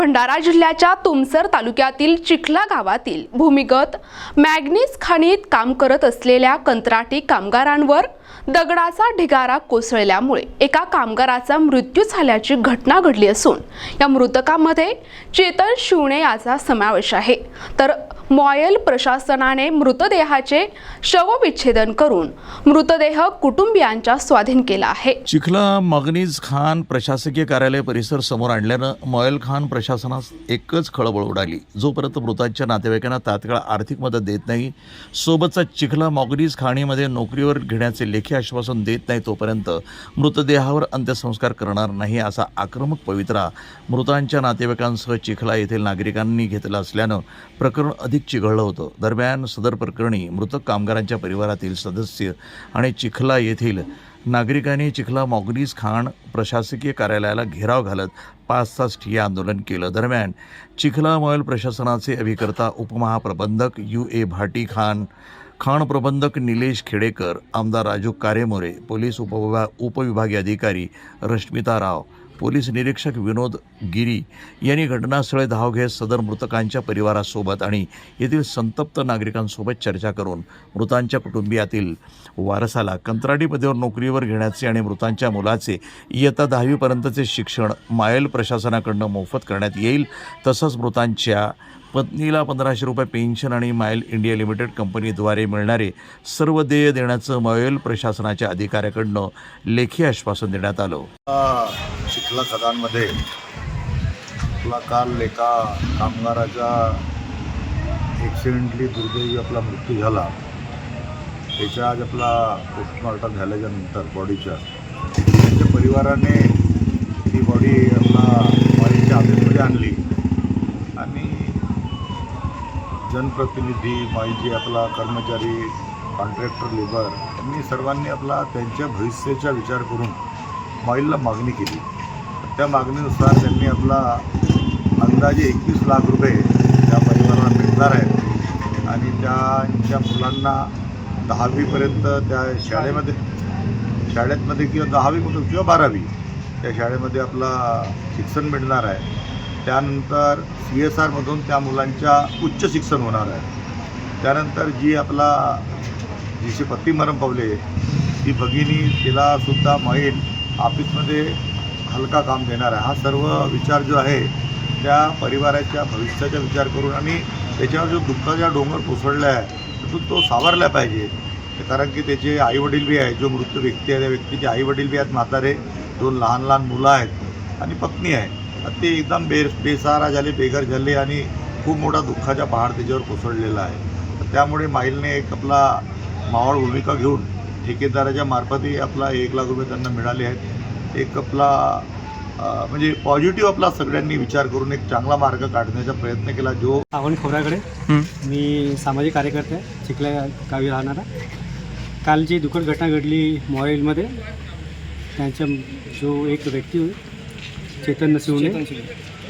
भंडारा जिल्ह्याच्या तुमसर तालुक्यातील चिखला गावातील भूमिगत मॅग्नीज खाणीत काम करत असलेल्या कंत्राटी कामगारांवर दगडाचा ढिगारा कोसळल्यामुळे एका कामगाराचा मृत्यू झाल्याची घटना घडली असून या मृतकामध्ये चेतन शिवणे याचा समावेश आहे. तर मॉयल प्रशासनाने मृतदेहाचे शवविच्छेदन करून मृतदेह कुटुंबियांच्या स्वाधीन केला आहे. चिखला मगनीज खान प्रशासकीय कार्यालय परिसर समोर आणल्यानं मॉयल खान प्रशासनास एकच खळबळ उडाली. जोपर्यंत मृतांच्या नातेवाईकांना तात्काळ आर्थिक मदत देत नाही सोबतचा चिखला मॉगनीज खाणीमध्ये नोकरीवर घेण्याचे लेखी आश्वासन देत नाही तोपर्यंत मृतदेहावर अंत्यसंस्कार करणार नाही असा आक्रमक पवित्रा मृतांच्या नातेवाईकांसह चिखला येथील नागरिकांनी घेतला असल्यानं प्रकरण अधिक चिघळलं होतं. दरम्यान सदर प्रकरणी मृतक कामगारांच्या परिवारातील सदस्य आणि चिखला येथील नागरिकांनी चिखला मॉगनीज खान प्रशासकीय कार्यालयाला घेराव घालत पाच तास ठिय्या आंदोलन केलं. दरम्यान चिखला मॉल प्रशासनाचे अभिकर्ता उपमहाप्रबंधक यू ए भाटी खान खाण प्रबंधक निलेश खेडेकर आमदार राजू कारेमोरे पोलीस उपविभा उपविभागीय अधिकारी रश्मिता राव पोलीस निरीक्षक विनोद गिरी यांनी घटनास्थळी धाव घेत सदर मृतकांच्या परिवारासोबत आणि येथील संतप्त नागरिकांसोबत चर्चा करून मृतांच्या कुटुंबियातील वारसाला कंत्राटी पदेवर नोकरीवर घेण्याचे आणि मृतांच्या मुलाचे इयत्ता दहावीपर्यंतचे शिक्षण मायल प्रशासनाकडनं मोफत करण्यात येईल तसंच मृतांच्या पत्नीला पंधराशे रुपये पेन्शन आणि मायल इंडिया लिमिटेड कंपनीद्वारे मिळणारे सर्व देय देण्याचं मायल प्रशासनाच्या अधिकाऱ्याकडनं लेखी आश्वासन देण्यात आलं. चिखला खदानमध्ये आपला काल एका कामगाराचा ॲक्सिडेंटली दुर्दैवी आपला मृत्यू झाला. त्याच्या आज आपला पोस्टमॉर्टम झाल्याच्यानंतर बॉडीच्या त्यांच्या परिवाराने ती बॉडी आपला वारीच्या ऑफिसमध्ये आणली. जनप्रतिनिधी माहिती आपला कर्मचारी कॉन्ट्रॅक्टर लेबर यांनी सर्वांनी आपला त्यांच्या भविष्याचा विचार करून माईलला मागणी केली. त्या मागणीनुसार त्यांनी आपला अंदाजे एकवीस लाख रुपये त्या परिवाराला मिळणार आहेत. आणि त्यांच्या मुलांना दहावीपर्यंत त्या शाळेमध्ये शाळेतमध्ये किंवा दहावीमधून किंवा बारावी त्या शाळेमध्ये आपला शिक्षण मिळणार आहे. त्यानंतर सी एस आरमधून त्या मुलांच्या उच्च शिक्षण होणार आहे. त्यानंतर जी आपला जिशी पत्ती मरण पावले ती भगिनी तिलासुद्धा माईल ऑफिसमध्ये हलका काम देणार आहे. हा सर्व विचार जो आहे त्या परिवाराच्या भविष्याचा विचार करून आणि त्याच्यावर जो दुःखाचा डोंगर कोसळला आहे तो तो सावरला पाहिजे. कारण की त्याचे आईवडील बी आहे जो मृत व्यक्ती आहे त्या व्यक्तीचे आईवडील बी आहेत म्हातारे दोन लहान लहान मुलं आहेत आणि पत्नी आहे. ते एकदम बे बेसहारा झाले बेघर झाले आणि खूप मोठा दुःखाचा पहाड त्याच्यावर कोसळलेला आहे. तर त्यामुळे माईलने एक आपला मावळ भूमिका घेऊन ठेकेदाराच्या मार्फतही आपला एक लाख रुपये त्यांना मिळाले आहेत. एक आपला म्हणजे पॉझिटिव्ह आपला सगळ्यांनी विचार करून एक चांगला मार्ग काढण्याचा प्रयत्न केला. जो श्रावण खोबराकडे मी सामाजिक कार्यकर्ते चिखल्या गावी राहणारा. काल जी दुःखद घटना घडली मोबाईलमध्ये त्यांच्या जो एक व्यक्ती चेतन शिवणे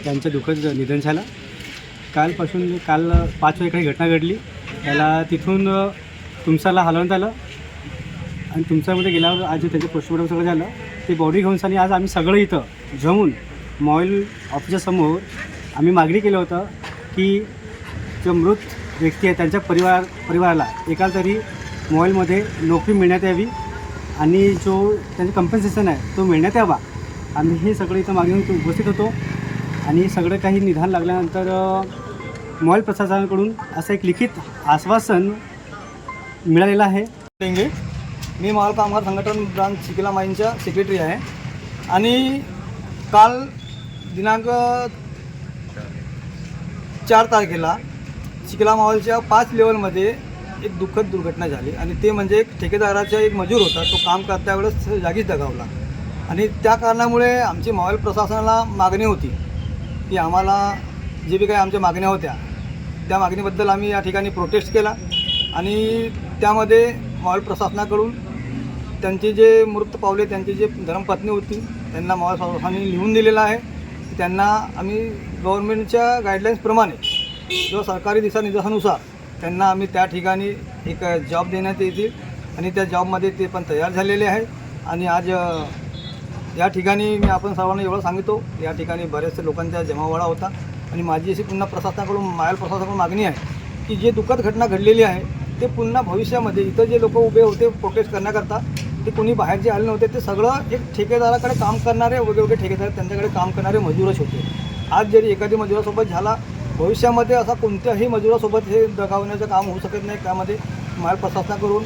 त्यांचं दुःखद निधन झालं. कालपासून काल पाच वाजता काही घटना घडली. त्याला तिथून तुमसाला हलवण्यात आलं. आणि तुमच्यामध्ये गेल्यावर आज त्यांचं पोस्टमॉर्टम सगळं झालं ते बॉडी घेऊन आणि आज आम्ही सगळं इथं जमून मोबाईल ऑफिसच्या समोर आम्ही मागणी केलं होतं की जो मृत व्यक्ती आहे त्यांच्या परिवार परिवाराला एकाला तरी मोबाईलमध्ये नोकरी मिळण्यात यावी आणि जो त्यांचं कम्पन्सेशन आहे तो मिळण्यात यावा. आम्ही हे सगळं इथं मागणी येऊन उपस्थित होतो. आणि सगळं काही निधान लागल्यानंतर मॉल प्रशासनाकडून असं एक लिखित आश्वासन मिळालेलं आहे. डेंगे मी माल कामगार संघटन ब्रांच शिकिला माईंच्या सेक्रेटरी आहे. आणि काल दिनांक चार तारखेला शिकला मॉलच्या पाच लेवलमध्ये एक दुःखद दुर्घटना झाली. आणि ते म्हणजे एक ठेकेदाराचा एक मजूर होता. तो काम करता वेळेस जागीच दगावला. आणि त्या कारणामुळे आमची मोबाईल प्रशासनाला मागणी होती की आम्हाला जे बी काही आमच्या मागण्या होत्या त्या मागणीबद्दल आम्ही या ठिकाणी प्रोटेस्ट केला. आणि त्यामध्ये मॉल प्रशासनाकडून त्यांचे जे मृत पावले त्यांची जे धर्मपत्नी होती त्यांना मॉल प्रशासनाने लिहून दिलेलं आहे. त्यांना आम्ही गव्हर्नमेंटच्या गाईडलाईन्सप्रमाणे जो सरकारी दिशानिर्देशानुसार त्यांना आम्ही त्या ठिकाणी एक जॉब देण्यात येतील आणि त्या जॉबमध्ये ते पण तयार झालेले आहे आणि आज या ठिकाणी मी आपण सर्वांना एवढं सांगितो या ठिकाणी बऱ्याचशा लोकांचा जमावाडा होता. आणि माझी अशी पुन्हा प्रशासनाकडून मायल प्रशासनाकडून मागणी आहे की जे दुःखद घटना घडलेली आहे ते पुन्हा भविष्यामध्ये इथं जे लोक उभे होते प्रोटेस्ट करण्याकरता ते कोणी बाहेर जे आले नव्हते ते सगळं एक ठेकेदाराकडे काम करणारे वगैरे वगैरे ठेकेदार त्यांच्याकडे काम करणारे मजूरच होते. आज जरी एखादी मजुरासोबत झाला भविष्यामध्ये असा कोणत्याही मजुरासोबत हे दगावण्याचं काम होऊ शकत नाही. त्यामध्ये माल प्रशासनाकडून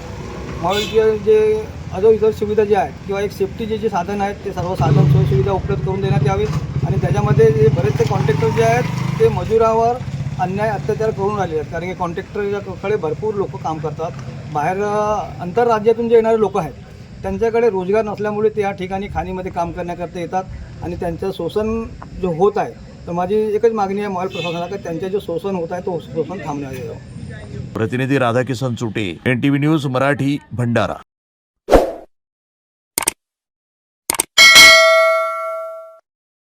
मॉल जे अजून इतर सुविधा ज्या आहेत किंवा एक सेफ्टीचे जे साधन आहेत ते सर्व साधन सोयी सुविधा उपलब्ध करून देण्यात यावी. आणि त्याच्यामध्ये जे बरेचसे कॉन्ट्रॅक्टर जे आहेत ते मजुरावर अन्याय अत्याचार करून राहिले आहेत. कारण की कॉन्ट्रॅक्टरकडे भरपूर लोक काम करतात. बाहेर आंतरराज्यातून जे येणारे लोक आहेत त्यांच्याकडे रोजगार नसल्यामुळे ते या ठिकाणी खाणीमध्ये काम करण्याकरता येतात. आणि त्यांचं शोषण जो होत आहे तर माझी एकच मागणी आहे मॉल प्रशासनाकडे की त्यांचे जे शोषण होत आहे तो शोषण थांबण्यात यावं. प्रतिनिधी Radhakishan Chute N T V news Marathi Bhandara.